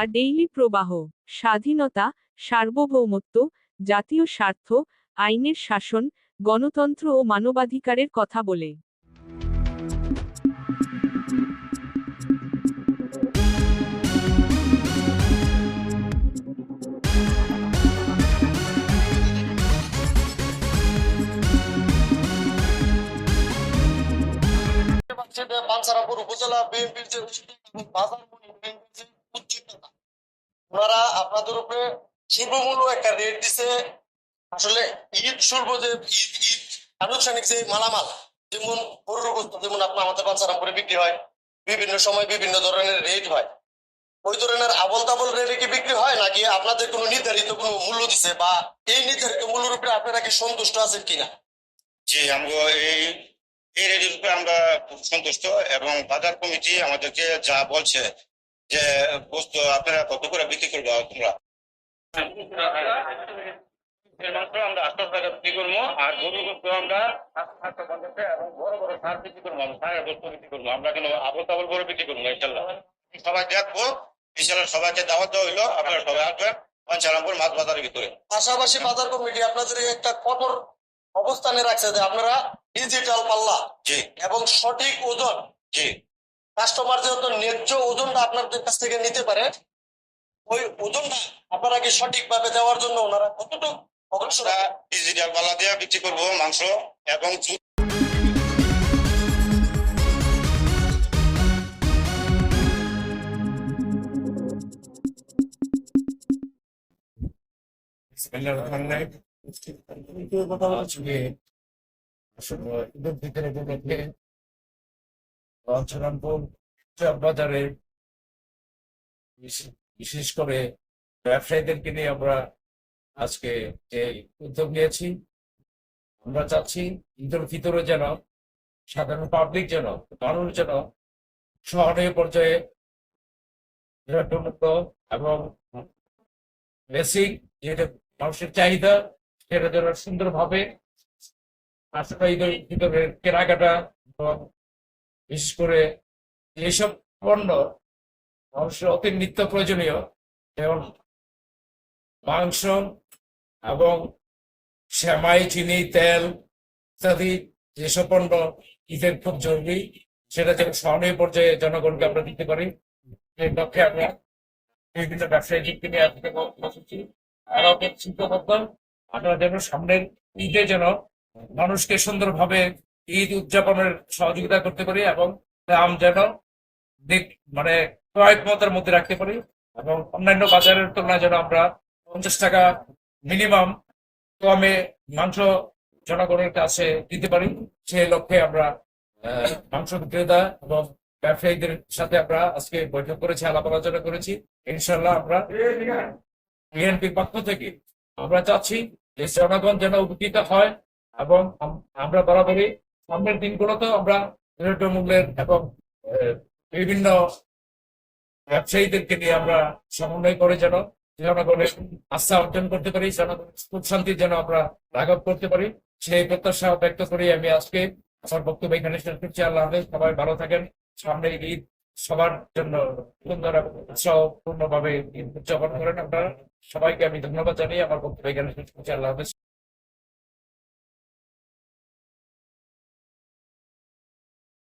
The daily প্রবাহ, স্বাধীনতা, সার্বভৌমত্ব, জাতীয় স্বার্থ, আইনের শাসন, গণতন্ত্র ও মানবাধিকারের কথা বলে। উপজেলা বিএনপির যে বাজার ওনারা আপনাদের উপরে শুল্কমূল্য একটা রেট দিছে। আসলে ঈদ শুল্ক যে ঈদ ঈদ আনুষ্ঠানিক যে মালামাল, যেমন গরুর যেমন আপনার আমাদের বাঞ্ছারামপুরে বিক্রি হয়, বিভিন্ন সময় বিভিন্ন ধরনের রেট হয়। ওই ধরনের আবল তাবল রেটে কি বিক্রি হয়, নাকি আপনাদের কোনো নির্ধারিত কোনো মূল্য দিছে, বা এই নির্ধারিত মূল্যের উপরে আপনারা কি সন্তুষ্ট আছেন কিনা? জি আমরা এই এই রেডির উপরে আমরা সন্তুষ্ট, এবং বাজার কমিটি আমাদেরকে যা বলছে যে বস্তু আপনারা কত করে বিক্রি করব তোমরা? আমরা আটশো টাকা বিক্রি করব আর গরুর গোস্ত আমরা সাতশো পঞ্চাশে এবং বড় বড় সার বিক্রি করব আমরা সারের গোস্ত বিক্রি করব আমরা কিন্তু আবল তাবল করে বিক্রি করব ইনশাল্লাহ সবাই দেখব ইনশাল্লাহ সবাইকে দাওয়াত দেওয়া হইল আপনারা সবাই আসবেন মাছ বাজারের ভিতরে। পাশাপাশি বাজার কমিটি আপনাদের একটা কঠোর অবস্থানে রাখছে যে আপনারা ডিজিটাল পাল্লা জি। এবং সঠিক ওজন জি। কাস্টমার যেহেতু ন্যায্য ওজনটা আপনাদের কাছ থেকে নিতে পারে ওই ওজনটা আপনারা কি সঠিকভাবে দেওয়ার জন্য ওনারা কতটুকু অগ্রসর ডিজিটাল পাল্লা দিয়ে বিক্রি করব মাংস এবং দুধ আজকে আসলে ভিতরে উপলক্ষে বাজারে, বিশেষ- করে ব্যবসায়ীদেরকে নিয়ে আমরা আজকে যে উদ্যোগ নিয়েছি, আমরা চাচ্ছি ঈদের ভিতরে যেন, সাধারণ পাবলিক যেন, মানুষ যেন সহনীয় পর্যায়ে নিরাপত্তা এবং বেসিক যেটা মানুষের চাহিদা, সেটা যেন সুন্দরভাবে আসলে ভিতরে কেনাকাটা এবং বিশেষ করে এইসব পণ্য মানুষের অতি নিত্য প্রয়োজনীয়, যেমন মাংস এবং শ্যামাই চিনি, তেল ইত্যাদি যেসব পণ্য ঈদের খুব জরুরি, সেটা যেন সহনীয় পর্যায়ে জনগণকে আমরা দিতে পারি। এই লক্ষ্যে আমরা বিভিন্ন ব্যবসায়ী দিককে নিয়ে আজকে বসেছি। আর আমাদের চিন্তাবদ্ধ আপনারা যেন সামনের ঈদে যেন মানুষকে সুন্দরভাবে ঈদ উদযাপনের সহযোগিতা করতে পারি এবং দাম যেন মানে ক্রয় ক্ষমতার মধ্যে রাখতে পারি এবং অন্যান্য বাজারের তুলনায় যেন আমরা পঞ্চাশ টাকা মিনিমাম কমে মাংস জনগণের কাছে দিতে পারি। সেই লক্ষ্যে আমরা মাংস বিক্রেতা এবং ব্যবসায়ীদের সাথে আমরা আজকে বৈঠক করেছি, আলাপ আলোচনা করেছি। ইনশাল্লাহ আমরা বিএনপির পক্ষ থেকে আমরা চাচ্ছি যে জনগণ যেন উপকৃত হয় এবং আমরা বরাবরই সামনের দিনগুলোতেও আমরা ন্যূনতম মূল্যের এবং বিভিন্ন ব্যবসায়ীদেরকে নিয়ে আমরা সমন্বয় করে যেন জনগণের আস্থা অর্জন করতে পারি, জনগণের সুখ শান্তি যেন আমরা লাঘব করতে পারি। সেই প্রত্যাশা ব্যক্ত করি আমি আজকে। আমার বক্তব্য এখানে শেষ করছি। আল্লাহ হাফেজ, সবাই ভালো থাকেন। সামনে ঈদ সবার জন্য সুন্দর উৎসাহপূর্ণ ভাবে উদযাপন করেন আপনারা। সবাইকে আমি ধন্যবাদ জানিয়ে আমার বক্তব্য এখানে শেষ করছি। আল্লাহ হাফেজ।